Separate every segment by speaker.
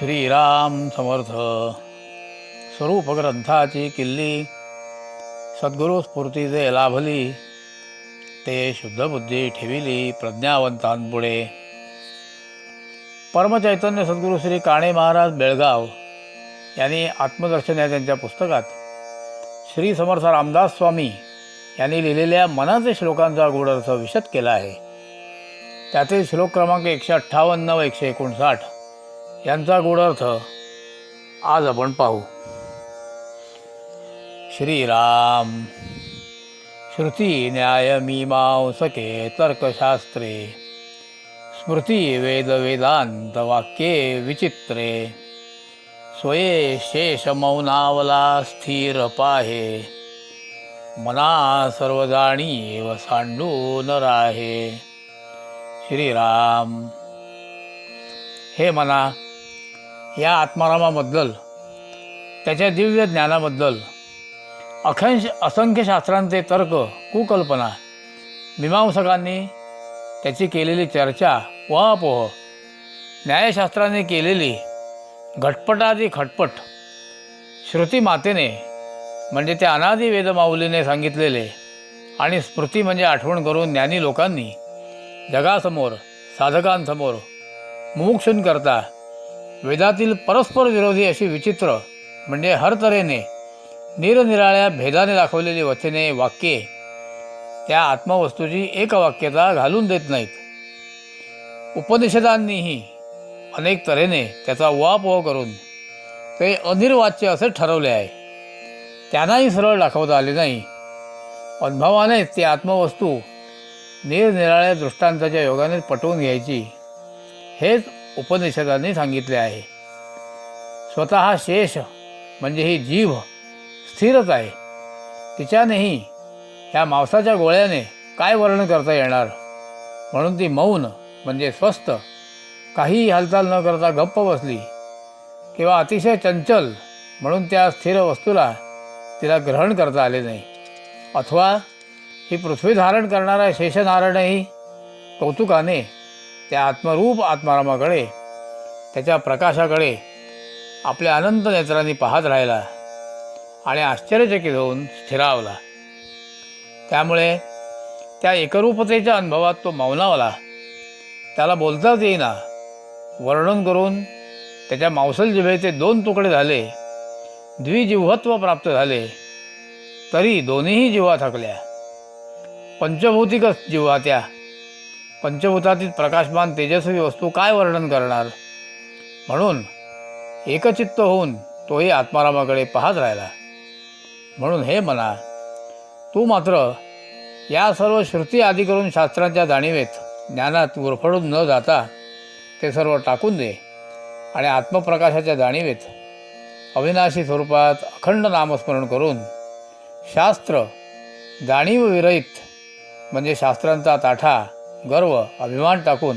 Speaker 1: श्रीराम समर्थ. स्वरूप ग्रंथाची किल्ली सद्गुरू स्फूर्ती जे लाभली ते शुद्धबुद्धी ठेविली प्रज्ञावंतांपुढे. परमचैतन्य सद्गुरू श्री काणे महाराज बेळगाव यांनी आत्मदर्शन या त्यांच्या पुस्तकात श्री समर्थ रामदास स्वामी यांनी लिहिलेल्या मनाचे श्लोकांचा गूढ अर्थ विशद केला आहे. त्यातील श्लोक क्रमांक एकशे अठ्ठावन्न व एकशे एकोणसाठ. यांचा गूढार्थ आज आपण पाहू. श्रीराम श्रुती न्याय मीमांसके तर्कशास्त्रे स्मृती वेद वेदांत वाक्ये विचित्रे स्वये शेष मौनावला स्थिर पाहे मना सर्व जाणीव सांडून राहे. श्रीराम हे मना या आत्मारामाबद्दल त्याच्या दिव्य ज्ञानाबद्दल अखंश असंख्य शास्त्रांचे तर्क कुकल्पना मीमांसकांनी त्याची केलेली चर्चा वापोह न्यायशास्त्राने केलेली घटपटादी खटपट श्रुती मातेने म्हणजे त्या अनादी वेदमाऊलीने सांगितलेले आणि स्मृती म्हणजे आठवण करून ज्ञानी लोकांनी जगासमोर साधकांसमोर मुमुक्षूंकरता वेदातील परस्पर विरोधी अशी विचित्र म्हणजे हर तऱ्हेने निरनिराळ्या भेदाने दाखवलेली वचने वाक्ये त्या आत्मवस्तूची एकवाक्यता घालून देत नाहीत. उपनिषदांनीही अनेक तऱ्हेने त्याचा उहापोह करून ते अनिर्वाच्य असे ठरवले आहे. त्यांनाही सरळ दाखवता आले नाही. अनुभवानेच ती आत्मवस्तू निरनिराळ्या दृष्टांताच्या योगाने पटवून घ्यायची. हेच उपनिषदांनी सांगितले आहे. स्वतः शेष म्हणजे ही जीव स्थिरच आहे. तिच्यानेही ह्या मांसाच्या गोळ्याने काय वर्णन करता येणार? म्हणून ती मौन म्हणजे स्वस्थ काहीही हालचाल न करता गप्प बसली किंवा अतिशय चंचल म्हणून त्या स्थिर वस्तूला तिला ग्रहण करता आले नाही. अथवा ही पृथ्वी धारण करणारा शेषनारायणही कौतुकाने त्या आत्मरूप आत्मारामाकडे त्याच्या प्रकाशाकडे आपल्या अनंत नेत्रांनी पाहत राहिला आणि आश्चर्यचकित होऊन स्थिरावला. त्यामुळे त्या एकरूपतेच्या अनुभवात तो मौनावला. त्याला बोलताच येईना. वर्णन करून त्याच्या मांसल जिभेचे दोन तुकडे झाले. द्विजिव्हत्व प्राप्त झाले. तरी दोन्हीही जिव्हा थकल्या. पंचभौतिकच जिव्हा त्या. पंचभूतातील प्रकाशमान तेजस्वी वस्तू काय वर्णन करणार? म्हणून एकचित्त होऊन तोही आत्मारामाकडे पाहत राहिला. म्हणून हे म्हणा तू मात्र या सर्व श्रुती आदी करून शास्त्रांच्या जाणीवेत ज्ञानात उरफडून न जाता ते सर्व टाकून दे आणि आत्मप्रकाशाच्या जाणीवेत अविनाशी स्वरूपात अखंड नामस्मरण करून शास्त्र जाणीवविरहित म्हणजे शास्त्रांचा ताठा गर्व अभिमान टाकून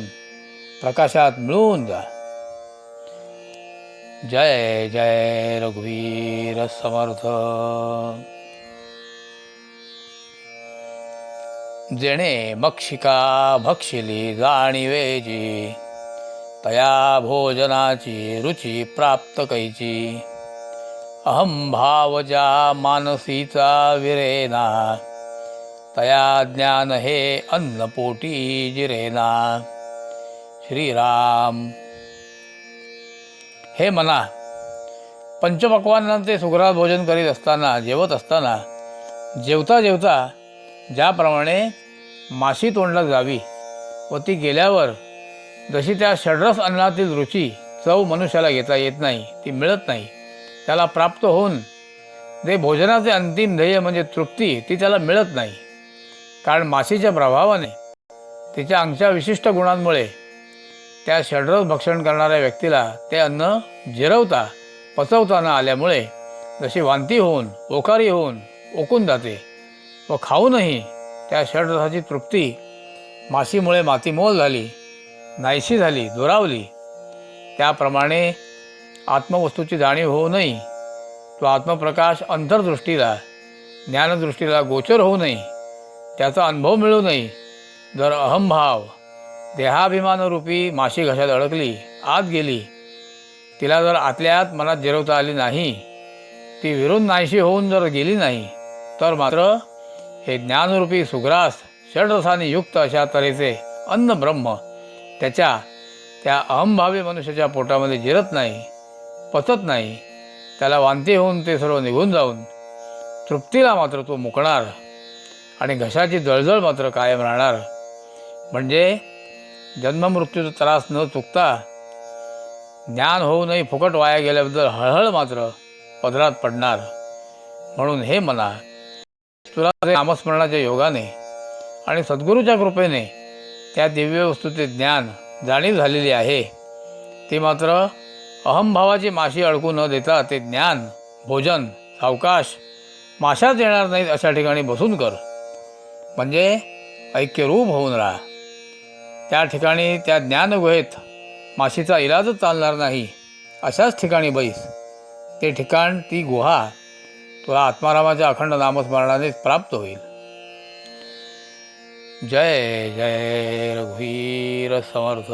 Speaker 1: प्रकाशात मिळून जा. जय जय रघुवीर समर्थ. जेणे मक्षिका भक्षिली जाणीवेची तया भोजनाची रुची प्राप्त कैची. अहम भावजा मानसीचा विरेना तया ज्ञान हे अन्नपोटी जिरेना. श्रीराम. हे मना पंचपक्वानांचे सुग्रास भोजन करीत असताना जेवत असताना जेवता जेवता ज्याप्रमाणे माशी तोंडला जावी व ती गेल्यावर जशी त्या षड्रस अन्नातील रुची चव मनुष्याला घेता येत नाही ती मिळत नाही त्याला प्राप्त होऊन जे भोजनाचे अंतिम ध्येय म्हणजे तृप्ती ती त्याला मिळत नाही. कारण माशीच्या प्रभावाने तिच्या अंगच्या विशिष्ट गुणांमुळे त्या षड्रस भक्षण करणाऱ्या व्यक्तीला ते अन्न जिरवता पचवता न आल्यामुळे जशी वांती होऊन ओकारी होऊन ओकून जाते व खाऊनही त्या षड्रसाची तृप्ती माशीमुळे मातीमोल झाली नाहीशी झाली दुरावली. त्याप्रमाणे आत्मवस्तूची जाणीव होऊ नये तो आत्मप्रकाश अंतर्दृष्टीला ज्ञानदृष्टीला गोचर होऊ नये त्याचा अनुभव मिळू नये. जर अहमभाव देहाभिमानरूपी माशी घशात अडकली आत गेली तिला जर आतल्या आत मनात जिरवता आली नाही ती विरून नाहीशी होऊन जर गेली नाही तर मात्र हे ज्ञानरूपी सुग्रास षडरसाने युक्त अशा तऱ्हेचे अन्न ब्रह्म त्याच्या त्या अहंभावी मनुष्याच्या पोटामध्ये जिरत नाही पचत नाही त्याला वांती होऊन ते सर्व निघून जाऊन तृप्तीला मात्र तो मुकणार. आणि घशाची जळजळ मात्र कायम राहणार. म्हणजे जन्ममृत्यूचा त्रास न चुकता ज्ञान होऊनही फुकट वाया गेल्याबद्दल हळहळ मात्र पदरात पडणार. म्हणून हे मना तुला नामस्मरणाच्या योगाने आणि सद्गुरूच्या कृपेने त्या दिव्य वस्तूचे ज्ञान जाणीव झालेली आहे. ती मात्र अहंभावाची माशी अडकू न देता ते ज्ञान भोजन सावकाश माशाच येणार नाहीत अशा ठिकाणी बसून कर. म्हणजे ऐक्यरूप होऊन राहा. त्या ठिकाणी त्या ज्ञानगुहेत माशीचा इलाजच चालणार नाही अशाच ठिकाणी बैस. ते ठिकाण ती गुहा तुला आत्मारामाच्या अखंड नामस्मरणानेच प्राप्त होईल. जय जय रघुवीर समर्थ.